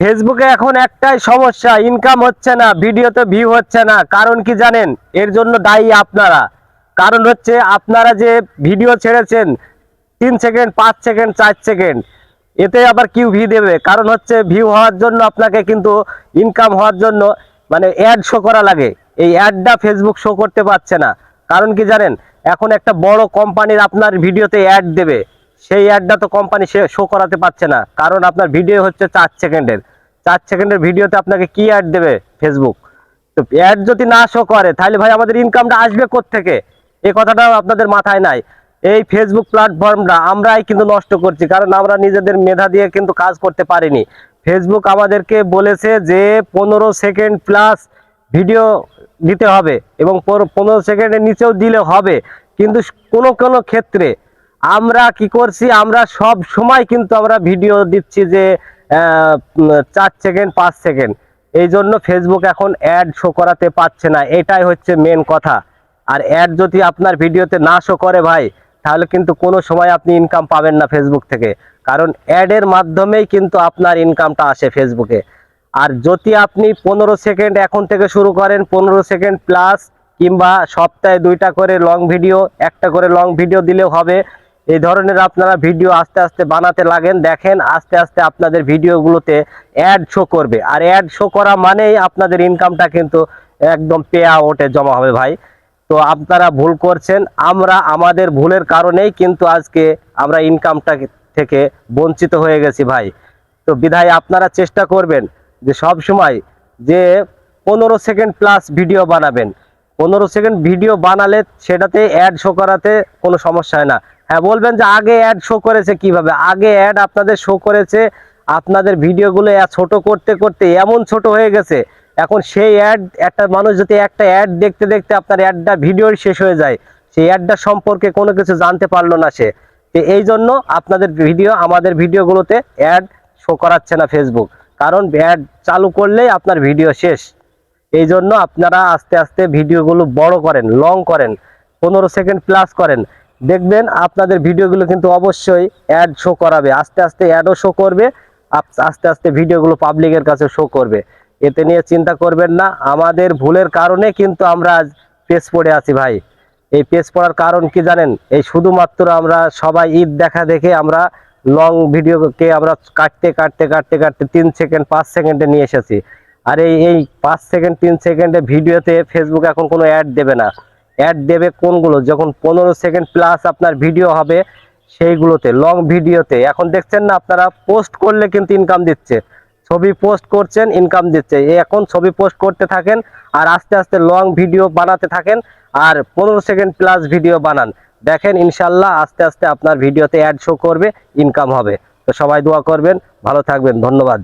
ফেসবুকে এখন একটাই সমস্যা ইনকাম হচ্ছে না, ভিডিওতে ভিউ হচ্ছে না। কারণ কি জানেন? এর জন্য দায়ী আপনারা। কারণ হচ্ছে আপনারা যে ভিডিও ছেড়েছেন, তিন সেকেন্ড পাঁচ সেকেন্ড চার সেকেন্ড এতে আবার কিউ ভি দেবে। কারণ হচ্ছে ভিউ হওয়ার জন্য আপনাকে কিন্তু ইনকাম হওয়ার জন্য মানে অ্যাড শো করা লাগে। এই অ্যাডটা ফেসবুক শো করতে পারছে না। কারণ কি জানেন? এখন একটা বড় কোম্পানির আপনার ভিডিওতে অ্যাড দেবে। সেই অ্যাডটা তো কোম্পানি সে শো করাতে পারছে না। কারণ আপনার ভিডিও হচ্ছে চার সেকেন্ডের চার সেকেন্ডের ভিডিওতে আপনাকে কি অ্যাড দেবে ফেসবুক তো অ্যাড যদি না শো করে, তাহলে ভাই আমাদের ইনকামটা আসবে থেকে এই কথাটাও আপনাদের মাথায় নাই। এই ফেসবুক প্ল্যাটফর্মটা আমরাই কিন্তু নষ্ট করছি, কারণ আমরা নিজেদের মেধা দিয়ে কিন্তু কাজ করতে পারিনি। ফেসবুক আমাদেরকে বলেছে যে পনেরো সেকেন্ড প্লাস ভিডিও দিতে হবে এবং পনেরো সেকেন্ডের নিচেও দিলে হবে। কিন্তু কোনো কোনো ক্ষেত্রে আমরা কি করছি? আমরা সব সময় কিন্তু আমরা ভিডিও দিচ্ছি যে চার সেকেন্ড পাঁচ সেকেন্ড এই জন্য ফেসবুক এখন অ্যাড শো করাতে পারছে না। এটাই হচ্ছে মেন কথা। আর অ্যাড যদি আপনার ভিডিওতে না শো করে ভাই, তাহলে কিন্তু কোনো সময় আপনি ইনকাম পাবেন না ফেসবুক থেকে। কারণ অ্যাডের মাধ্যমেই কিন্তু আপনার ইনকামটা আসে ফেসবুকে আর যদি আপনি পনেরো সেকেন্ড এখন থেকে শুরু করেন, পনেরো সেকেন্ড প্লাস কিংবা সপ্তাহে দুইটা করে লং ভিডিও একটা করে লং ভিডিও দিলেও হবে। এই ধরনের আপনারা ভিডিও আস্তে আস্তে বানাতে লাগেন, দেখেন, আস্তে আস্তে আপনাদের ভিডিওগুলোতে অ্যাড শো করবে। আর অ্যাড শো করা মানেই আপনাদের ইনকামটা কিন্তু একদম পে আউটে জমা হবে ভাই। তো আপনারা ভুল করছেন, আমরা আমাদের ভুলের কারণেই কিন্তু আজকে আমরা ইনকামটা থেকে বঞ্চিত হয়ে গেছি ভাই। তো বিধায় আপনারা চেষ্টা করবেন যে সব সময় যে পনেরো সেকেন্ড প্লাস ভিডিও বানাবেন। পনেরো সেকেন্ড ভিডিও বানালে সেটাতে অ্যাড শো করাতে কোনো সমস্যা হয় না। হ্যাঁ বলবেন যে আগে অ্যাড শো করেছে কীভাবে? আগে অ্যাড আপনাদের শো করেছে, আপনাদের ভিডিওগুলো ছোট করতে করতে এমন ছোট হয়ে গেছে। এখন সেই অ্যাড একটা মানুষ যদি একটা অ্যাড দেখতে দেখতে আপনার অ্যাডটা ভিডিও শেষ হয়ে যায়, সেই অ্যাডটা সম্পর্কে কোনো কিছু জানতে পারল না সে। তো এই জন্য আপনাদের ভিডিও আমাদের ভিডিওগুলোতে অ্যাড শো করাচ্ছে না ফেসবুক কারণ অ্যাড চালু করলেই আপনার ভিডিও শেষ। এই জন্য আপনারা আস্তে আস্তে ভিডিওগুলো বড় করেন লং করেন, পনেরো সেকেন্ড প্লাস করেন। দেখবেন আপনাদের ভিডিওগুলো কিন্তু অবশ্যই অ্যাড শো করাবে। আস্তে আস্তে অ্যাডও শো করবে আস্তে আস্তে ভিডিওগুলো পাবলিকের কাছে শো করবে। এতে নিয়ে চিন্তা করবেন না, আমাদের ভুলের কারণে কিন্তু আমরা আজ পেস পড়ে আছি ভাই। এই পেজ পড়ার কারণ কি জানেন? এই শুধুমাত্র আমরা সবাই ঈদ দেখা দেখে আমরা লং ভিডিওকে আমরা কাটতে কাটতে কাটতে কাটতে তিন সেকেন্ড পাঁচ সেকেন্ডে নিয়ে এসেছি। আর এই এই পাঁচ সেকেন্ড তিন সেকেন্ডে ভিডিওতে ফেসবুক এখন কোনো অ্যাড দেবে না। অ্যাড দেবে কোনগুলো? যখন পনেরো সেকেন্ড প্লাস আপনার ভিডিও হবে, সেইগুলোতে লং ভিডিওতে এখন দেখছেন না, আপনারা পোস্ট করলে কিন্তু ইনকাম দিচ্ছে। ছবি পোস্ট করছেন ইনকাম দিচ্ছে। এখন ছবি পোস্ট করতে থাকেন আর আস্তে আস্তে লং ভিডিও বানাতে থাকেন আর পনেরো সেকেন্ড প্লাস ভিডিও বানান। দেখেন, ইনশাল্লাহ আস্তে আস্তে আপনার ভিডিওতে অ্যাড শো করবে ইনকাম হবে। তো সবাই দোয়া করবেন, ভালো থাকবেন, ধন্যবাদ।